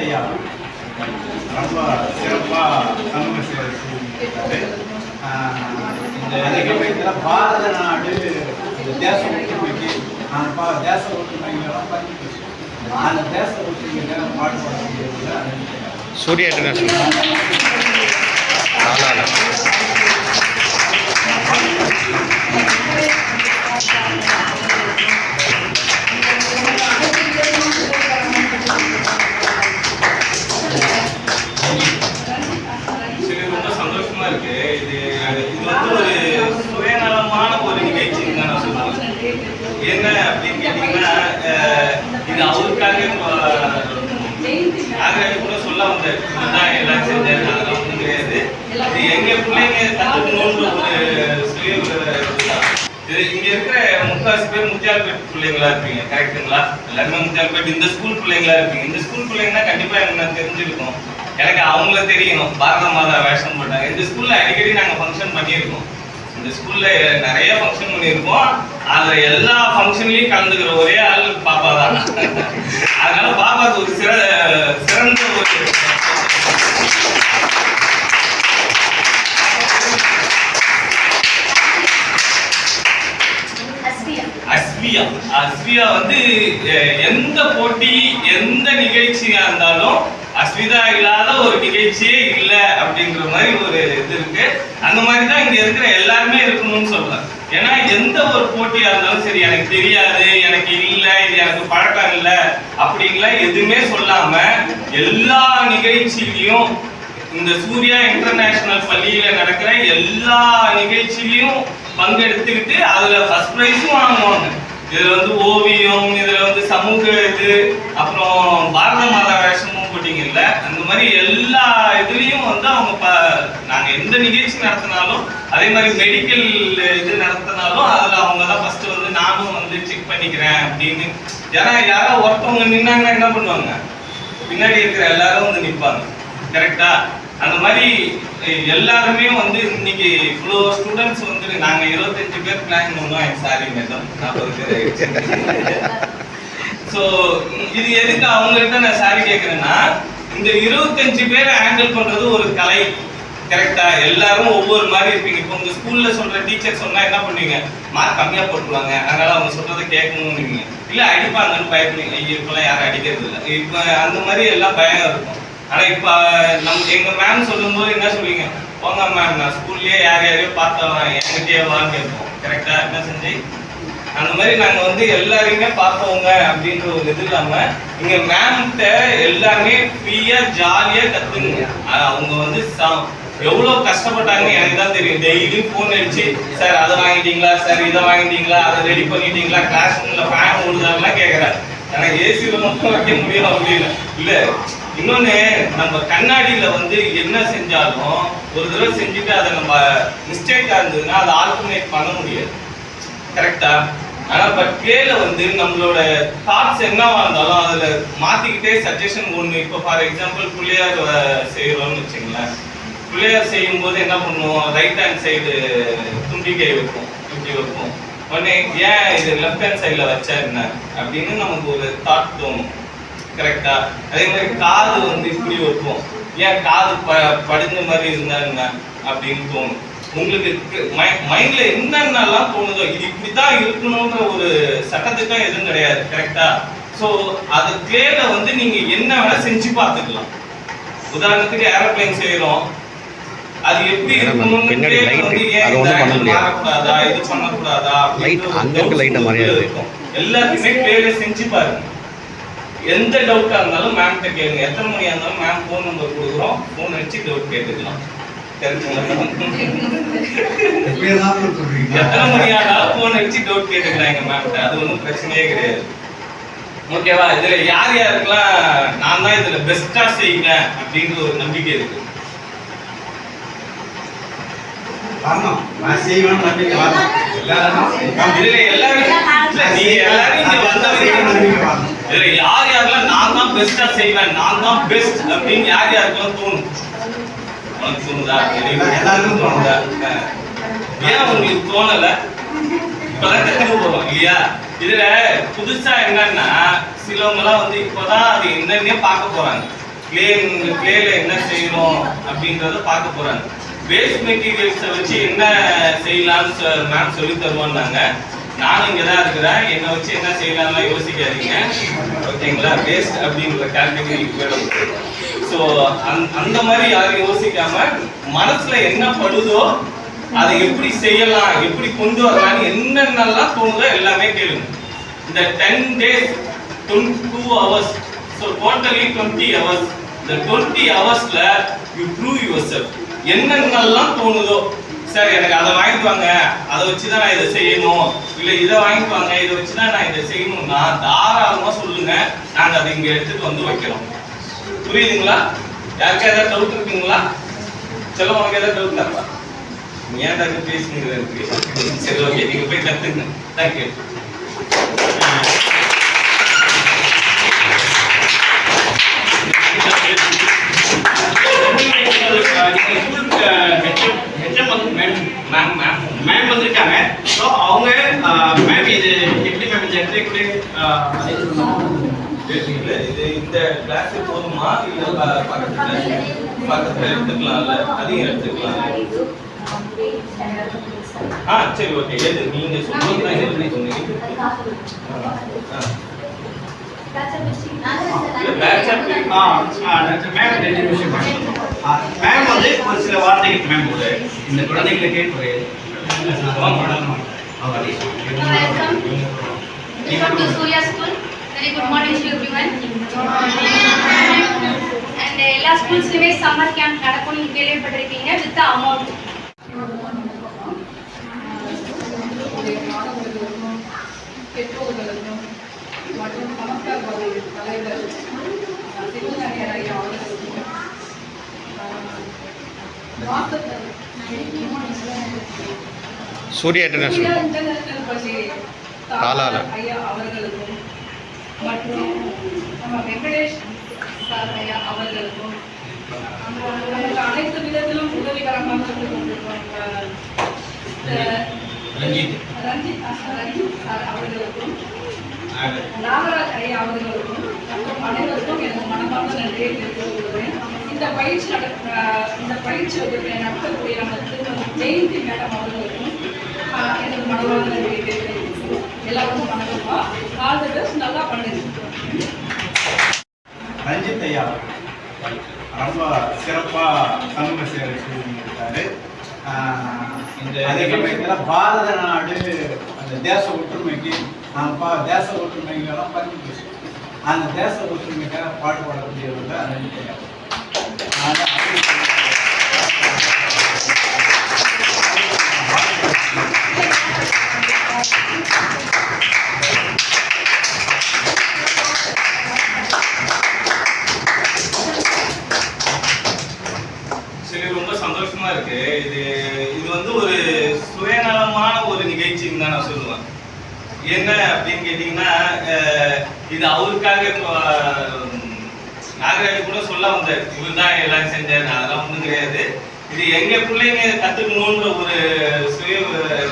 ஐயா ரொம்ப சிறப்பாக சமூக சேவை இந்த சமயத்தில் பாரத நாடு இந்த தேச ஒற்றுமைக்கு நான் பா தேச ஒற்றுமைகளெல்லாம் பதிவு அந்த தேச ஒற்றுமைக்காக பாடுபடக்கூடியவங்க சூர்யா இன்டர்நேஷனல் என்ன அப்படின்னு கேட்டீங்கன்னா அஹ், இது அவருக்காக கூட சொல்ல வந்தார் இதுதான் எல்லாம் செஞ்சாரு அதெல்லாம் ஒன்றும் கிடையாது. இது எங்க பிள்ளைங்க கற்றுக்கணுன்ற ஒரு சுய இது இங்க இருக்கிற முக்காசு பேர் முத்தியால்பேட் பிள்ளைங்களா இருப்பீங்க கரெக்ட்டுங்களா எல்லாருமே முத்தியால்பேட். இந்த ஸ்கூல் பிள்ளைங்களா இருப்பீங்க. இந்த ஸ்கூல் பிள்ளைங்கன்னா கண்டிப்பா எனக்கு தெரிஞ்சிருக்கும் எனக்கு அவங்கள தெரியணும். பாரத மாதா வேஷம் போட்டாங்க. இந்த ஸ்கூல்ல அடிக்கடி நாங்க ஃபங்க்ஷன் பண்ணியிருக்கோம். இந்த ஸ்கூல்ல நிறைய ஃபங்க்ஷன் பண்ணியிருக்கோம் அதுல எல்லா ஃபங்க்ஷன்லயும் கலந்துக்கிற ஒரே ஆள் பாப்பா தான். அதனால பாப்பாக்கு ஒரு சிற சிறந்த ஒரு அஸ்வியா. அஸ்வியா. வந்து எந்த போட்டி எந்த நிகழ்ச்சியா இருந்தாலும் அஸ்விதா இல்லாத ஒரு நிகழ்ச்சியே இல்ல அப்படின்ற மாதிரி ஒரு இது இருக்கு. அந்த மாதிரி தான் இங்க இருக்கிற எல்லாருமே இருக்கணும்னு சொல்றேன் ஏன்னா எந்த ஒரு போட்டியா இருந்தாலும் சரி எனக்கு தெரியாது எனக்கு இல்ல இது எனக்கு பழக்கம் இல்ல அப்படின்லாம் எதுவுமே சொல்லாம எல்லா நிகழ்ச்சியிலையும் இந்த சூர்யா இன்டர்நேஷனல் பள்ளியில நடக்கிற எல்லா நிகழ்ச்சியிலையும் பங்கெடுத்துக்கிட்டு அதுல ஃபர்ஸ்ட் ப்ரைஸும் வாங்குவாங்க. இதுல வந்து ஓவியம் இதுல வந்து சமூக இது அப்புறம் பாரத மாதா வேஷமும் போட்டிங்கல்ல அந்த மாதிரி எல்லா இதுலயும் வந்து அவங்க ப நாங்க எந்த நிகழ்ச்சி நடத்தினாலும் அதே மாதிரி மெடிக்கல் இது நடத்தினாலும் அதுல அவங்க தான் ஃபர்ஸ்ட் வந்து நானும் வந்து செக் பண்ணிக்கிறேன் அப்படின்னு. ஏன்னா யாரோ ஒருத்தவங்க நின்னாங்கன்னா என்ன பண்ணுவாங்க? பின்னாடி இருக்கிற எல்லாரும் வந்து நிற்பாங்க கரெக்டா அந்த மாதிரி எல்லாருமே வந்து இன்னைக்கு இவ்வளோ ஸ்டூடெண்ட்ஸ் வந்து நாங்க இருபத்தஞ்சு பேர் பிளான் பண்ணோம் சாரி மேடம் நாற்பது பேர் ஸோ இது எதுக்கு அவங்கள்ட்ட நான் சாரி கேட்குறேன்னா இந்த இருபத்தஞ்சு பேரை ஹேண்டில் பண்றது ஒரு கலை. கரெக்டா எல்லாரும் ஒவ்வொரு மாதிரி இருப்பீங்க. இப்போ உங்க ஸ்கூல்ல சொல்ற டீச்சர் சொன்னா என்ன பண்ணுவீங்க? மார்க் கம்மியா போட்டுருவாங்க. அதனால அவங்க சொல்றதை கேட்கணும்னு இல்ல அடிப்பாங்கன்னு பயப்படுவீங்க. ஐயோ இப்பெல்லாம் யாரும் அடிக்கிறது இல்லை இப்போ அந்த மாதிரி எல்லாம் பயம் இருக்கும். ஆனா இப்ப நம்ம எங்க மேம் சொல்லும்போது என்ன சொல்லுவீங்க? போங்க மேம் நான் ஸ்கூல்லயே யார் யாரையோ பார்த்தவன் என்கிட்டயே வாங்க. கேட்போம் கரெக்டா என்ன செஞ்சு அந்த மாதிரி நாங்க வந்து எல்லாரையுமே பார்ப்போங்க அப்படின்ற ஒரு இது இல்லாம இங்க மேம்கிட்ட எல்லாமே ஃப்ரீயா ஜாலியா கத்துங்க அவங்க வந்து எவ்வளோ எவ்வளவு கஷ்டப்பட்டாங்க எனக்கு தான் தெரியும். டெய்லி ஃபோன் அடிச்சு சார் அதை வாங்கிட்டீங்களா? சார் இதை வாங்கிட்டீங்களா? அதை ரெடி பண்ணிட்டீங்களா? கிளாஸ் ரூம்ல ஃபேன் ஓடுதான்லாம் கேட்கறாரு எனக்கு ஏசியில மட்டும் வைக்க முடியல முடியல. இல்ல இன்னொன்னு நம்ம கண்ணாடியில வந்து என்ன செஞ்சாலும் ஒரு தடவை செஞ்சுட்டு அதை நம்ம மிஸ்டேக்கா இருந்ததுன்னா அதை ஆல்டர்னேட் பண்ண முடியாது. கரெக்டா ஆனால் பட் கேல வந்து நம்மளோட தாட்ஸ் என்னவா இருந்தாலும் அதில் மாற்றிக்கிட்டே சஜஷன் ஒன்று இப்போ ஃபார் எக்ஸாம்பிள் பிள்ளையார் செய்கிறோம்னு வச்சுங்களேன். பிள்ளையார் செய்யும் போது என்ன பண்ணுவோம்? ரைட் ஹேண்ட் சைடு தும்பிக்கை வைப்போம். இப்படி வைப்போம். உடனே ஏன் இது லெஃப்ட் ஹேண்ட் சைடில் வச்சா என்ன? அப்படின்னு நமக்கு ஒரு தாட் தோணும். கரெக்டா அதே மாதிரி காது வந்து இப்படி வைப்போம். ஏன் காது ப படிஞ்ச மாதிரி இருந்தா என்ன? அப்படின்னு தோணும். உங்களுக்கு மைண்ட்ல என்னென்னலாம் தோணுதோ இது இப்படித்தான் இருக்கணும்ன்ற ஒரு சட்டத்திட்டம் எதுவும் கிடையாது. கரெக்டா ஸோ அது கிளேல வந்து நீங்க என்ன வேணா செஞ்சு பார்த்துக்கலாம். உதாரணத்துக்கு ஏரோப்ளைன் செய்யறோம் அது எப்படி பின்னாடி அது ஒண்ணும் பண்ண முடியாது. இது அங்க இருக்க. இருக்கும். எல்லாத்தையுமே கிளியரா செஞ்சு பாருங்க. எந்த டவுட்டா இருந்தாலும் மேம்கிட்ட கேளுங்க. எத்தனை மணியா இருந்தாலும் மேம் ஃபோன் நம்பர் கொடுக்குறோம். ஃபோன் அடிச்சு டவுட் கேட்டுக்கலாம்? எத்தனை மணி ஆனாலும் ஃபோன் அடிச்சு டவுட் கேட்டுக்கலாம் எங்க மேம்கிட்ட அது ஒன்றும் பிரச்சனையே கிடையாது. ஓகேவா இதுல யார் யாருக்கெல்லாம் நான் தான் இதுல பெஸ்டா செய்வேன் அப்படின்ற ஒரு நம்பிக்கை இருக்கு. வரணும் நான் செய்வேன் நம்பிக்கை வரணும். எல்லாரும் எல்லாரும் எல்லாரும் இங்க வந்தவங்க இதுல யார் யாரெல்லாம் நான் தான் பெஸ்டா செய்வேன் நான் தான் பெஸ்ட் அப்படின்னு யார் யாருக்கெல்லாம் தோணும்? உனக்கு தோணுதா? எல்லாருக்கும் ஏன் உங்களுக்கு தோணல? இப்பதான் கத்துக்க போறோம் இல்லையா? இதுல புதுசா என்னன்னா சிலவங்க எல்லாம் வந்து இப்பதான் அது என்னன்னே பார்க்க போறாங்க. கிளே கிளேல என்ன செய்யணும் அப்படின்றத பார்க்க போறாங்க. வேஸ்ட் மெட்டீரியல்ஸை வச்சு என்ன செய்யலாம்னு மேம் சொல்லி தருவோம்னாங்க. நானும் இங்கே தான் இருக்கிறேன். என்னை வச்சு என்ன செய்யலாம்லாம் யோசிக்காதீங்க. ஓகேங்களா? வேஸ்ட் அப்படின்ற கேட்டகரி வேணும் ஸோ அந் அந்த மாதிரி யாரும் யோசிக்காம மனசுல என்ன படுதோ அதை எப்படி செய்யலாம் எப்படி கொண்டு வரலாம்னு என்னென்னலாம் தோணுதோ எல்லாமே கேளுங்க. இந்த ten days twenty two hours so totally twenty hours இந்த டுவெண்ட்டி ஹவர்ஸ்ல யூ ப்ரூவ் யுவர் செல்ஃப் என்னென்னலாம் தோணுதோ. சார் எனக்கு அதை வாங்கிட்டு வாங்க. அதை வச்சு தான் நான் இதை செய்யணும். இல்லை இதை வாங்கிட்டு வாங்க. இதை வச்சு தான் நான் இதை செய்யணும்னா தாராளமாக சொல்லுங்க. நாங்கள் அதை இங்கே எடுத்துட்டு வந்து வைக்கிறோம். புரியுதுங்களா? யாருக்கா ஏதாவது டவுட் இருக்குங்களா? சொல்ல உனக்கு ஏதாவது டவுட் இருக்கா? நீ ஏன் டாக்டர் பேசுனீங்க? சரி ஓகே நீங்கள் போய் கற்றுங்க thank you ma'am ma'am ma'am வந்திருக்காங்க ஸோ அவங்க மேம் இது எப்படி மேம் இந்த எக்ஸைக்குள்ளே இல்ல, இது இந்த கிளாஸ் போதுமா இல்ல ப- பக்கத்துல பக்கத்துல எடுத்துக்கலாம்ல அதையும் எடுத்துக்கலாம் ஆ சரி ஓகே எது நீங்க சொல்லுங்க நான் எப்படி சொன்னீங்க ஆ, ஆ. இல்ல, batch up ஆ மேம் ரெண்டு நிமிஷம் மேம் வந்து ஒரு சில வார்த்தைகள் மேம் ஒரு இந்த குழந்தைகளுக்கு ஒரு Welcome. To Surya School. Very good morning to everyone. And uh, எல்லா ஸ்கூல்ஸ்லையுமே சம்மர் கேம்ப் நடக்கும் கேள்விப்பட்டிருக்கீங்க வித் அமௌண்ட் சூர்யா இன்டர்நேஷனல் அவர்களுக்கும் மற்றும் நம்ம வெங்கடேஷ் சார் ஐயா அவர்களுக்கும் நமக்கு அனைத்து விதத்திலும் உதவிகரமாக இருந்து கொண்டிருக்கும் ரஞ்சித். ரஞ்சித் ரஞ்சித் சார் அவர்களுக்கும் நாகராஜ் ஐயா அவர்களுக்கும் மற்றும் அனைவருக்கும் எனது மனமார்ந்த நன்றியை தெரிவித்துக் கொள்கிறேன் இந்த பயிற்சி நட அஹ் இந்த பயிற்சி வகுப்பை நடத்தக்கூடிய நம்ம திருமதி ஜெயந்தி மேடம் அவர்களுக்கும் நன்றியை தெரிவித்துக் எல்லாருக்கும் வணக்கம்மா ஆல் தி பெஸ்ட் நல்லா பண்ணுங்க ரஞ்சித் ஐயா ரொம்ப சிறப்பாக சமூக சேவை செஞ்சுருக்காரு இந்த அதே சமயத்தில் பாரத நாடு அந்த தேச ஒற்றுமைக்கு நாம் பா தேச ஒற்றுமைக்கெல்லாம் பற்றி அந்த தேச ஒற்றுமைக்காக பாடுபடக்கூடியவர் தான் ரஞ்சித் ஐயா சரி ரொம்ப சந்தோஷமா இருக்கு. இது இது வந்து ஒரு சுயநலமான ஒரு நிகழ்ச்சின்னு தான் நான் சொல்லுவேன். என்ன அப்படின்னு கேட்டீங்கன்னா இது அவருக்காக இப்போ உம், நாகராஜ் கூட சொல்ல வந்தார். இவர் தான் எல்லாம் செஞ்சார். அதெல்லாம் ஒன்றும் கிடையாது. இது எங்க பிள்ளைங்க கத்துக்கணும்ன்ற ஒரு சுய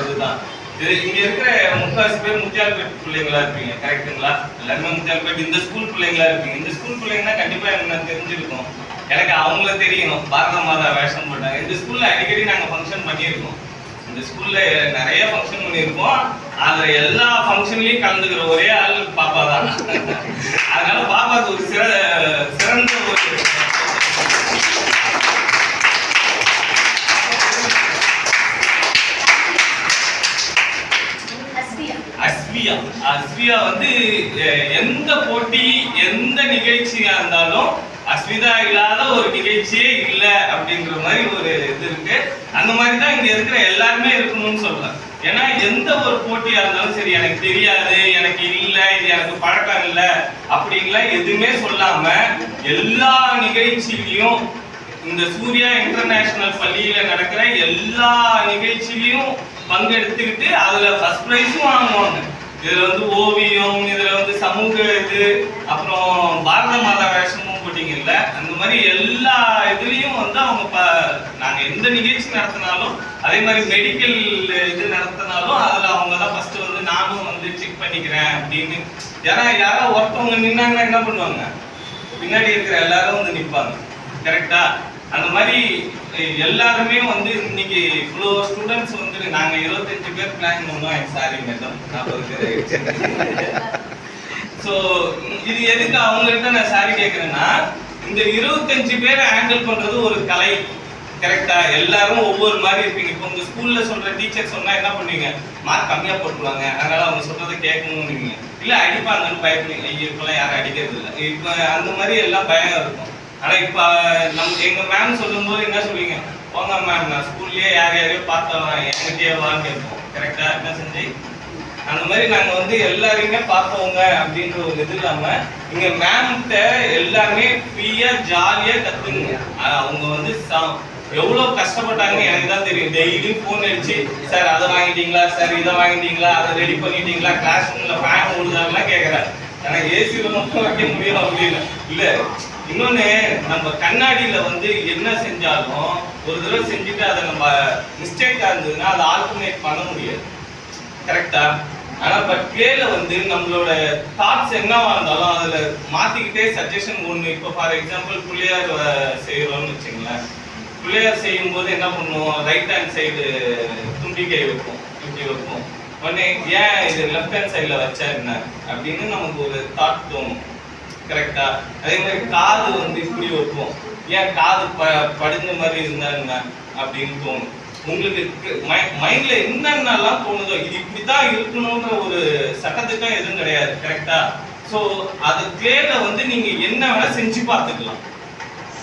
இதுதான். இது இங்க இருக்கிற முக்காசி பேர் முத்தியால்பேட் பிள்ளைங்களா இருப்பீங்க கரெக்ட்டுங்களா? எல்லாருமே முத்தியால்பேட். இந்த ஸ்கூல் பிள்ளைங்களா இருப்பீங்க. இந்த ஸ்கூல் பிள்ளைங்கன்னா கண்டிப்பா எனக்கு தெரிஞ்சிருக்கும். எனக்கு அவங்கள தெரியும். பாரத மாதா வேஷம் போட்டாங்க. இந்த ஸ்கூல்ல அடிக்கடி நாங்க ஃபங்க்ஷன் பண்ணியிருக்கோம். இந்த ஸ்கூல்ல நிறைய ஃபங்க்ஷன் பண்ணியிருக்கோம். அதுல எல்லா ஃபங்க்ஷன்லயும் கலந்துக்கிற ஒரே ஆள் பாப்பா தான். அதனால பாப்பாக்கு ஒரு சிற சிறந்த ஒரு அஸ்வியா வந்து எந்த போட்டி எந்த நிகழ்ச்சியா இருந்தாலும் அஸ்விதா இல்லாத ஒரு நிகழ்ச்சியே இல்லை அப்படின்ற மாதிரி ஒரு இது இருக்கு. அந்த மாதிரி தான் இங்க இருக்கிற எல்லாருமே இருக்கணும்னு சொல்லலாம். ஏன்னா எந்த ஒரு போட்டியா இருந்தாலும் சரி எனக்கு தெரியாது எனக்கு இல்லை இது எனக்கு பழக்கம் இல்லை அப்படின்லாம் எதுவுமே சொல்லாம எல்லா நிகழ்ச்சியிலையும் இந்த சூர்யா இன்டர்நேஷனல் பள்ளியில நடக்கிற எல்லா நிகழ்ச்சியிலையும் பங்கெடுத்துக்கிட்டு அதுல ஃபர்ஸ்ட் ப்ரைஸும் வாங்குவாங்க. இதுல வந்து ஓவியம் இதுல வந்து சமூக இது அப்புறம் பாரத மாதா வேஷமும் போட்டிங்கல்ல அந்த மாதிரி எல்லா இதுலயும் வந்து அவங்க ப- நாங்க எந்த நிகழ்ச்சி நடத்தினாலும் அதே மாதிரி மெடிக்கல் இது நடத்தினாலும் அதுல அவங்க தான் ஃபர்ஸ்ட் வந்து நானும் வந்து செக் பண்ணிக்கிறேன் அப்படின்னு. ஏன்னா யாராவது ஒருத்தவங்க நின்னாங்கன்னா என்ன பண்ணுவாங்க? பின்னாடி இருக்கிற எல்லாரும் வந்து நிற்பாங்க கரெக்டா அந்த மாதிரி எல்லாருமே வந்து இன்னைக்கு இவ்வளோ ஸ்டூடெண்ட்ஸ் வந்து நாங்க இருபத்தஞ்சு பேர் பிளான் பண்ணோம். சாரி மேடம் நாற்பது பேர் ஸோ இது எதுக்கு அவங்கள்ட்ட நான் சாரி கேட்குறேன்னா இந்த இருபத்தஞ்சு பேரை ஹேண்டில் பண்றது ஒரு கலை. கரெக்டா எல்லாரும் ஒவ்வொரு மாதிரி இருப்பீங்க. இப்போ உங்க ஸ்கூல்ல சொல்ற டீச்சர் சொன்னா என்ன பண்ணுவீங்க? மார்க் கம்மியா போட்டுருவாங்க. அதனால அவங்க சொல்றதை கேட்கணும்னு இல்ல அடிப்பாங்கன்னு பயப்படுவீங்க. ஐயோ இப்பெல்லாம் யாரும் அடிக்கிறது இல்லை இப்போ அந்த மாதிரி எல்லாம் பயம் இருக்கும். ஆனா இப்போ நம் எங்க மேம் சொல்லும்போது என்ன சொல்லுவீங்க? போங்க மேம் நான் ஸ்கூல்லயே யார் யாரையோ பார்த்தவன் என்கிட்டயே வான்னு கேட்போம் கரெக்டா என்ன செஞ்சு? அந்த மாதிரி நாங்க வந்து எல்லாரையுமே பார்த்தவங்க அப்படின்ற ஒரு இது இல்லாம இங்கே மேம்கிட்ட எல்லாருமே ஃப்ரீயா ஜாலியா கற்றுங்க அவங்க வந்து ச- எவ்வளவு கஷ்டப்பட்டாங்க எனக்கு தான் தெரியும். டெய்லியும் ஃபோன் அடிச்சு சார் அதை வாங்கிட்டீங்களா? சார் இதை வாங்கிட்டீங்களா? அதை ரெடி பண்ணிட்டீங்களா? கிளாஸ் ரூம்ல ஃபேன் ஓடுதான்லாம் கேட்கறாரு ஆனா ஏசியில மட்டும் வைக்க முடியும்? அப்படின்னு இல்ல. இன்னொன்னு நம்ம கண்ணாடியில வந்து என்ன செஞ்சாலும் ஒரு தடவை செஞ்சுட்டு அதை நம்ம மிஸ்டேக்கா இருந்ததுன்னா அதை ஆல்டர்னேட் பண்ண முடியாது. கரெக்டா ஆனா பட் கிளேல வந்து நம்மளோட தாட்ஸ் என்னவா இருந்தாலும் அதுல மாத்திக்கிட்டே சஜஷன் ஒண்ணு. இப்போ ஃபார் எக்ஸாம்பிள் பிள்ளையார் செய்கிறோம்னு வச்சுங்களேன் பிள்ளையார் செய்யும் போது என்ன பண்ணுவோம்? ரைட் ஹேண்ட் சைடு தும்பிக்கை வைப்போம். இப்படி வைப்போம். உடனே ஏன் இது லெஃப்ட் ஹேண்ட் சைடில் வச்சா என்ன? அப்படின்னு நமக்கு ஒரு தாட் தோணும். கரெக்டா அதே மாதிரி காது வந்து இப்படி வைப்போம் ஏன் காது ப படிஞ்ச மாதிரி இருந்தா என்ன அப்படின்னு தோணும் உங்களுக்கு மைண்ட்ல என்னென்னலாம் தோணுதோ இது இப்படிதான் இருக்கணும்ன்ற ஒரு சட்டத்திட்டம் எதுவும் கிடையாது கரெக்டா சோ அது கிளேல வந்து நீங்க என்ன வேணா செஞ்சு பார்த்துக்கலாம்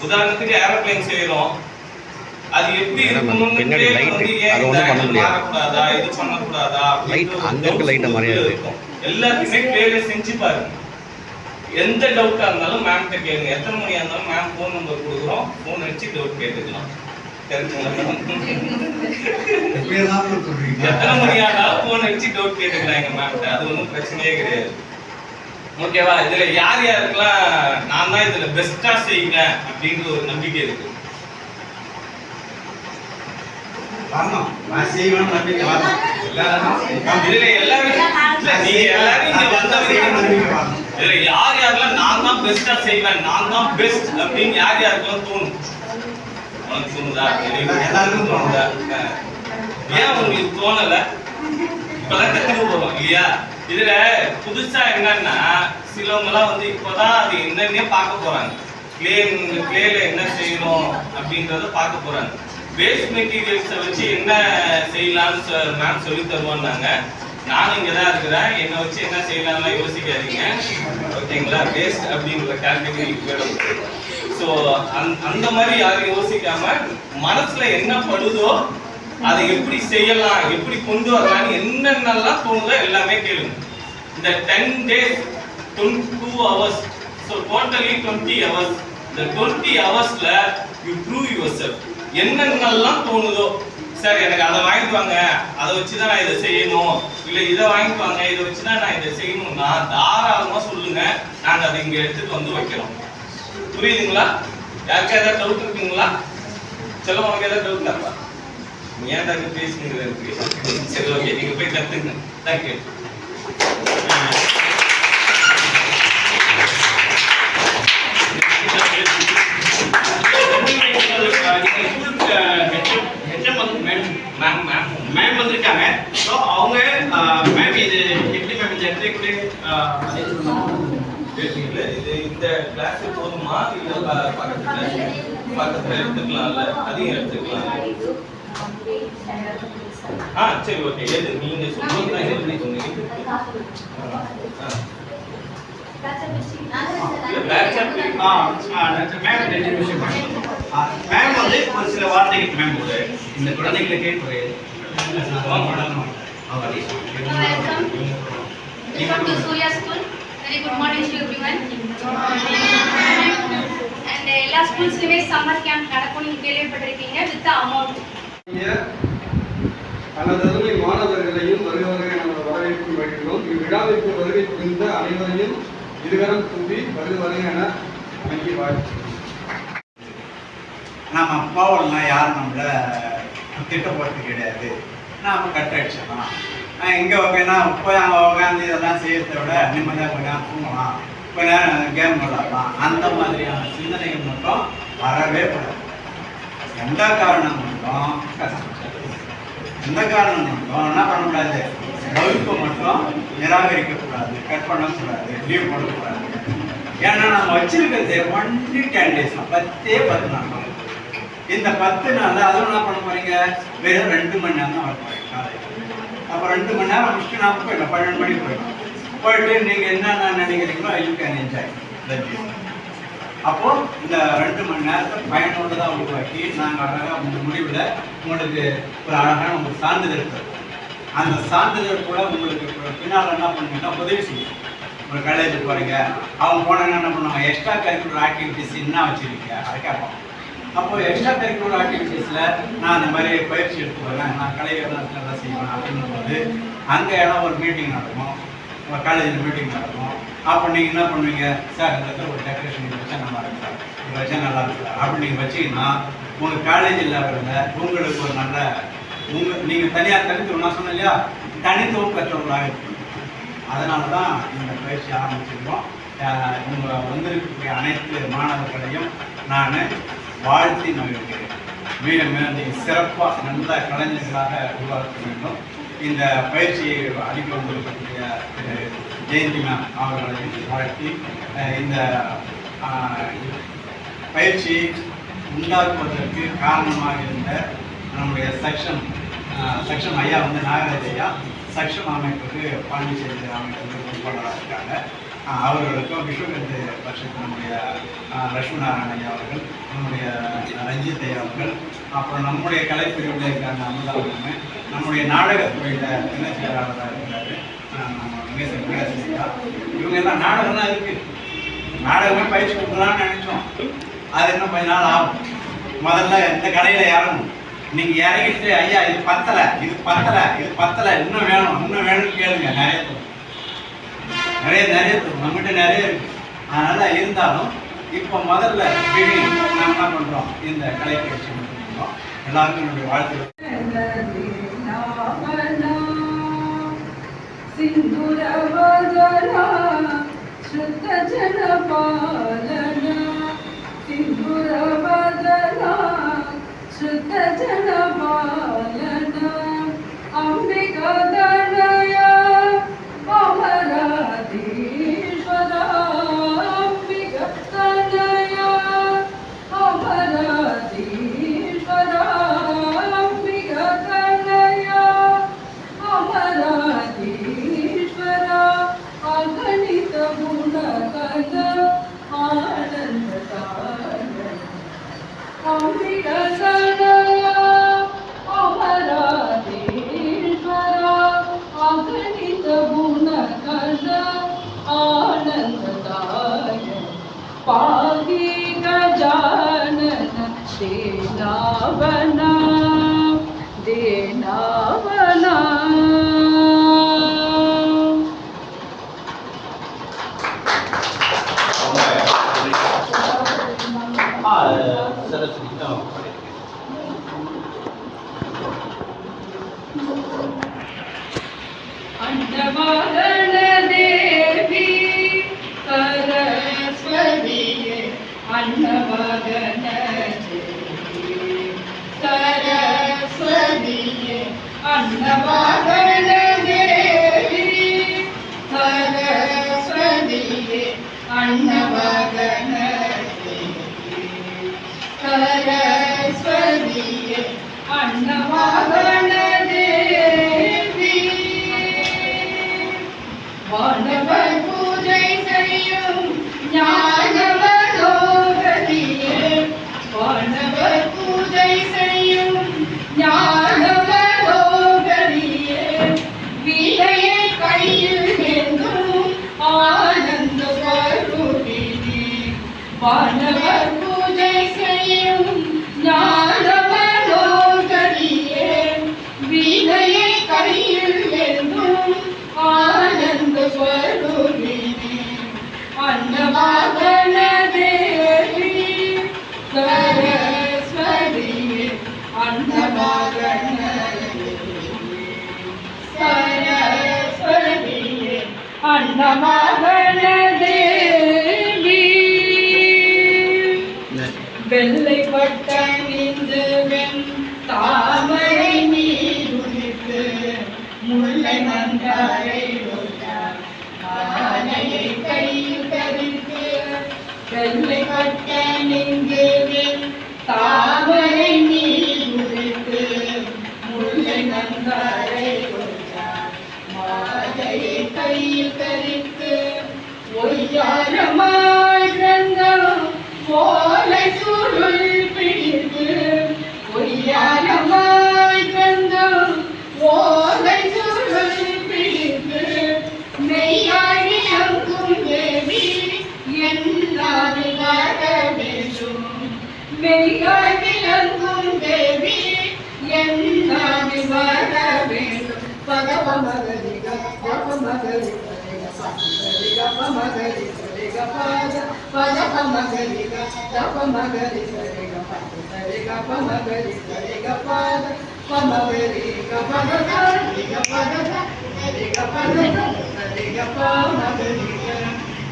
உதாரணத்துக்கு ஏரோப்ளேன் செய்றோம் அது எப்படி இருக்கணும்னு light வந்து. ஏன். மாறக்கூடாதா இது பண்ணக்கூடாதா அங்க இருக்க இருக்கு. இருக்கும். எல்லாத்தையுமே கிளியரா செஞ்சு பாருங்க எந்த டவுட்டா இருந்தாலும் மேம் கிட்ட கேளுங்க. எத்தனை மணியா இருந்தாலும் மேம் ஃபோன் நம்பர் கொடுக்குறோம். ஃபோன் அடிச்சு டவுட் கேட்டுக்கலாம். எத்தனை மணியா இருந்தாலும் ஃபோன் அடிச்சு டவுட் கேட்டுக்கலாம் எங்க மேம்கிட்ட அது ஒன்றும் பிரச்சனையே கிடையாது. ஓகேவா இதுல யார் யாருக்கெல்லாம் நான் தான் இதுல பெஸ்டா செய்வேன் அப்படின்ற ஒரு நம்பிக்கை இருக்கு. இதுல எல்லாரும் நீங்க எல்லாரும் இங்க வந்தவங்க இதுல யார் யாரெல்லாம் நான் தான் பெஸ்டா செய்வேன் நான் தான் பெஸ்ட் அப்படின்னு யார் யாருக்கெல்லாம் தோணும்? உனக்கு தோணுதா? எல்லாருக்கும் தோணும். தோணுதா ஏன் உங்களுக்கு தோணல? இப்பதான் கத்துக்க போறோம் இல்லையா? இதுல புதுசா என்னன்னா சிலவங்க எல்லாம் வந்து இப்பதான் அது என்னன்னே பார்க்க போறாங்க. கிளே கிளேல என்ன செய்யணும் அப்படின்றத பார்க்க போறாங்க. வேஸ்ட் மெட்டீரியல்ஸை வச்சு என்ன செய்யலாம்னு மேம் சொல்லி தருவோம்னாங்க நானும் இங்கே தான் இருக்கிறேன். என்னை வச்சு என்ன செய்யலாம்லாம் யோசிக்காதீங்க. ஓகேங்களா? வேஸ்ட் அப்படின்ற கேட்டகரி வேணும் ஸோ அந் அந்த மாதிரி யாரும் யோசிக்காம மனசுல என்ன படுதோ அதை எப்படி செய்யலாம் எப்படி கொண்டு வரலாம்னு என்னென்னலாம் தோணுதோ எல்லாமே கேளுங்க. இந்த ten days twenty two hours so totally twenty hours இந்த டுவெண்ட்டி ஹவர்ஸில் யூ ப்ரூவ் யுவர் செல்ஃப் என்னென்னலாம் தோணுதோ சார் எனக்கு அதை வாங்கிட்டு வாங்க. அதை வச்சு தான் நான் இதை செய்யணும். இல்லை இதை வாங்கிட்டு வாங்க. இதை வச்சு தான் நான் இதை செய்யணும்னா தாராளமாக சொல்லுங்க. நாங்கள் அதை இங்கே எடுத்துட்டு வந்து வைக்கிறோம். புரியுதுங்களா? யாருக்கா ஏதாவது டவுட் இருக்குங்களா? செல்ல உனக்கு ஏதாவது டவுட் இருக்கா? நீ ஏன் தாங்க பேசுங்க இருக்கு சரி ஓகே நீங்க போய் கத்துங்க. தேங்க்யூ கிளாஸ் போதுமா? இல்ல ப- பக்கத்துல. பக்கத்துல எடுத்துக்கலாம்ல? அதையும் எடுத்துக்கலாம். ஆ சரி ஓகே. எது? நீங்க சொன்னீங்கன்னா எப்படி சொன்னீங்க. மேம் வந்து ஒரு சில வார்த்தைகள் மேம் ஒரு இந்த குழந்தைகளுக்கு ஒரு Welcome. Welcome to Surya Very good morning to everyone. And எல்லா ஸ்கூல்ஸ்லையுமே சம்மர் கேம்ப் நடக்கும் நீங்க கேள்விப்பட்டிருக்கீங்க வித் அமௌண்ட் அனைதருமை மாணவர்களையும் வருகிறவர்களை நாங்கள் வரவேற்கும் வருகிறோம் இவ்விழாவிற்கு வருகை புரிந்த அனைவரையும் இருவரும் வருக வருக என வங்கி வாழ்த்து நம்ம அப்பாவோடனா யாரும் நம்மள திட்ட போகிறது கிடையாது. நாம கட் இங்கே நான் எங்கே உட்காந்து போய் அங்கே உட்காந்து இதெல்லாம் செய்யறத விட நிம்மதியாக கொஞ்சம் நேரம் தூங்கலாம். கொஞ்ச நேரம் கேம் விளாடலாம் அந்த மாதிரியான சிந்தனைகள் மட்டும் வரவே கூடாது. எந்த காரணம் மட்டும் எந்த காரணம் மட்டும் என்ன பண்ணக்கூடாது வகுப்பு மட்டும் நிராகரிக்கக்கூடாது கட் பண்ணக்கூடாது லீவ் பண்ணக்கூடாது ஏன்னா நம்ம வச்சிருக்கிறது ஒன்லி டென் டேஸ் பத்தே பத்து நாள். இந்த பத்து நாள் அதுவும் என்ன பண்ண போறீங்க? வெறும் ரெண்டு மணி நேரம் தான் வர போறீங்க. காலையில அப்போ ரெண்டு மணி நேரம் முடிச்சுட்டு நான் போயிடலாம் பன்னெண்டு மணிக்கு போயிடலாம் போயிட்டு நீங்கள் என்னென்ன நினைக்கிறீங்களோ யூ கேன் என்ஜாய் அப்போ இந்த ரெண்டு மணி நேரத்தை பயனுள்ளதாக உருவாக்கி நாங்கள் அழகாக அந்த முடிவில் உங்களுக்கு ஒரு அழகான உங்களுக்கு சான்றிதழ் தருவோம். அந்த சான்றிதழ் கூட உங்களுக்கு பின்னால் என்ன பண்ணுவீங்கன்னா உதவி செய்யும். ஒரு காலேஜுக்கு போகிறீங்க அவங்க போனாங்கன்னா என்ன பண்ணுவாங்க? எக்ஸ்ட்ரா கரிக்குலர் ஆக்டிவிட்டிஸ் என்ன வச்சுருக்கீங்க? அதை கேட்பாங்க. அப்போ எக்ஸ்ட்ரா கரிக்குலர் ஆக்டிவிட்டீஸில் நான் இந்த மாதிரி பயிற்சி எடுத்து வரேன் நான் கலை நல்லா செய்வேன் அப்படின்னும் போது அங்கே இடம் ஒரு மீட்டிங் நடக்கும். உங்கள் காலேஜில் மீட்டிங் நடக்கும். அப்போ நீங்கள் என்ன பண்ணுவீங்க? சார் இந்த இடத்துல ஒரு டெக்கரேஷன் வச்சா நல்லா இருக்கு இது வச்சா நல்லா இருக்கு அப்படி நீங்கள் வச்சீங்கன்னா உங்கள் காலேஜ் லெவலில் உங்களுக்கு ஒரு நல்ல உங்கள் நீங்கள் தனியார் தனித்துவம் நான் சொன்னேன் இல்லையா? தனித்துவம் பெற்றவர்களாக இருக்கணும். அதனால தான் இந்த பயிற்சி ஆரம்பிச்சிருக்கோம். உங்களை வந்திருக்கக்கூடிய அனைத்து மாணவர்களையும் நான் வாழ்த்தி மகிழ்கிறேன் மேலும் மேலும் நீங்கள் சிறப்பாக நல்ல கலைஞர்களாக உருவாக்க வேண்டும். இந்த பயிற்சியை அளிக்க வந்திருக்கக்கூடிய திரு ஜெயந்தி மேம் அவர்களையும் வாழ்த்தி இந்த பயிற்சி பயிற்சியை உண்டாக்குவதற்கு காரணமாக இருந்த நம்முடைய செக்ஷன் செக்ஷன் ஐயா வந்து நாகராஜ் ஐயா செக்ஷன் அமைப்புக்கு பாண்டிச்சேரி அமைப்பு பொறுப்பாளராக இருக்காங்க அவர்களுக்கும் விஸ்வகந்து பட்சத்து நம்முடைய லட்சுமி நாராயண அவர்கள் நம்முடைய ரஞ்சித் அவர்கள் அப்புறம் நம்முடைய கலைப்பிரிவில் இருக்காங்க அமுதாவுமே நம்முடைய நாடகத்துறையில் துணை செயலாளராக இருக்கிறாரு. நம்ம இவங்க எல்லாம் நாடகம் தான் இருக்குது நாடகமே பயிற்சி கொடுக்கலாம்னு நினைச்சோம். அது இன்னும் கொஞ்ச நாள் ஆகும். முதல்ல இந்த கடையில் இறங்கணும். நீங்கள் இறங்கிட்டு ஐயா இது பத்தல இது பத்தலை இது பத்தலை இன்னும் வேணும் இன்னும் வேணும்னு கேளுங்க நிறைய நிறைய நிறைய நம்மகிட்ட நிறைய இருக்கு. அதனால் இருந்தாலும் இப்போ முதல்ல பிகினிங் நம்ம என்ன பண்ணுறோம் இந்த கலை பயிற்சி பண்ணுறோம் எல்லாருக்கும் என்னுடைய வாழ்த்து சிந்துரபதனா அம்பிகதா சரஸ்வதி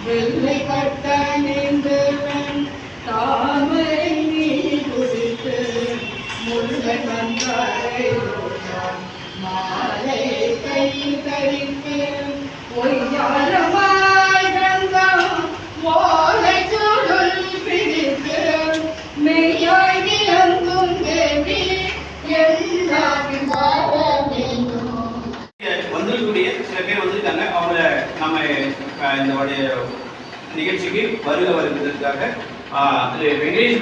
வெள்ளை கட்ட நின்று இந்த நிகழ்ச்சிக்கு வருக வருவதற்காக ஆஹ், வெங்கடேஷ்